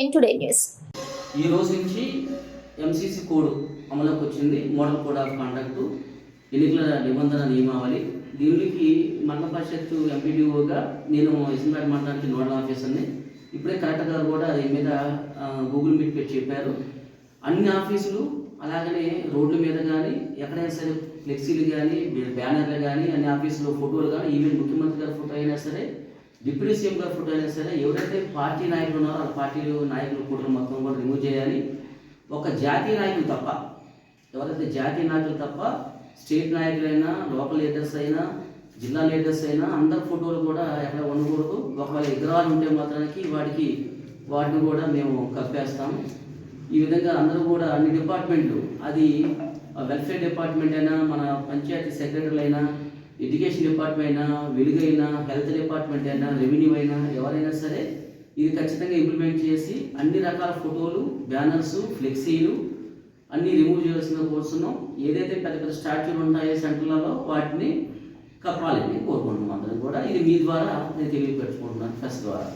ఎన్ today news ఈ రోజు నుంచి ఎంసీసీ కోడ్ అమలులోకి వచ్చింది మోడల్ కోడ్ ఆఫ్ కాండక్ట్ ఎన్నికల నిబంధన నియమావళి. దీనికి మండల పరిషత్ ఎంపీడీఓగా నేను ఇస్మాయిల్ మండలానికి నోడల్ ఆఫీసర్ని. ఇప్పుడే కలెక్టర్ గారు కూడా దీని మీద గూగుల్ మీట్ పెట్టి చెప్పారు. అన్ని ఆఫీసులు అలాగనే రోడ్ల మీద కానీ ఎక్కడైనా సరే ఫ్లెక్సీలు కానీ బ్యానర్లు కానీ అన్ని ఆఫీసులో ఫోటోలు కానీ ఈవెన్ ముఖ్యమంత్రి గారి ఫోటో అయినా సరే డిప్యూటీ సీఎం ఫోటో అయినా సరే ఎవరైతే పార్టీ నాయకులు ఉన్నారో ఆ పార్టీలు నాయకులు ఫోటోలు మొత్తం కూడా రిమూవ్ చేయాలి. ఒక జాతీయ నాయకులు తప్ప ఎవరైతే జాతీయ నాయకులు తప్ప స్టేట్ నాయకులైనా లోకల్ లీడర్స్ అయినా జిల్లా లీడర్స్ అయినా అందరి ఫోటోలు కూడా ఎక్కడ ఉండకూడదు. ఒకవేళ విగ్రహాలు ఉంటే మాత్రానికి వాటికి వాటిని కూడా మేము కప్పేస్తాము. ఈ విధంగా అందరూ కూడా అన్ని డిపార్ట్మెంట్లు అది వెల్ఫేర్ డిపార్ట్మెంట్ అయినా మన పంచాయతీ సెక్రటరీలు అయినా ఎడ్యుకేషన్ డిపార్ట్మెంట్ అయినా వెలుగైనా హెల్త్ డిపార్ట్మెంట్ అయినా రెవెన్యూ అయినా ఎవరైనా సరే ఇది ఖచ్చితంగా ఇంప్లిమెంట్ చేసి అన్ని రకాల ఫోటోలు బ్యానర్స్ ఫ్లెక్సీలు అన్నీ రిమూవ్ చేయాల్సిన కోరుతున్నాం ఏదైతే పెద్ద పెద్ద స్టాచ్యూలు ఉంటాయో సెంటర్లలో వాటిని కప్పాలని కోరుకుంటున్నాం అందరం కూడా. ఇది మీ ద్వారా నేను తెలియపరచుకుంటున్నాను ఫస్ట్ ద్వారా.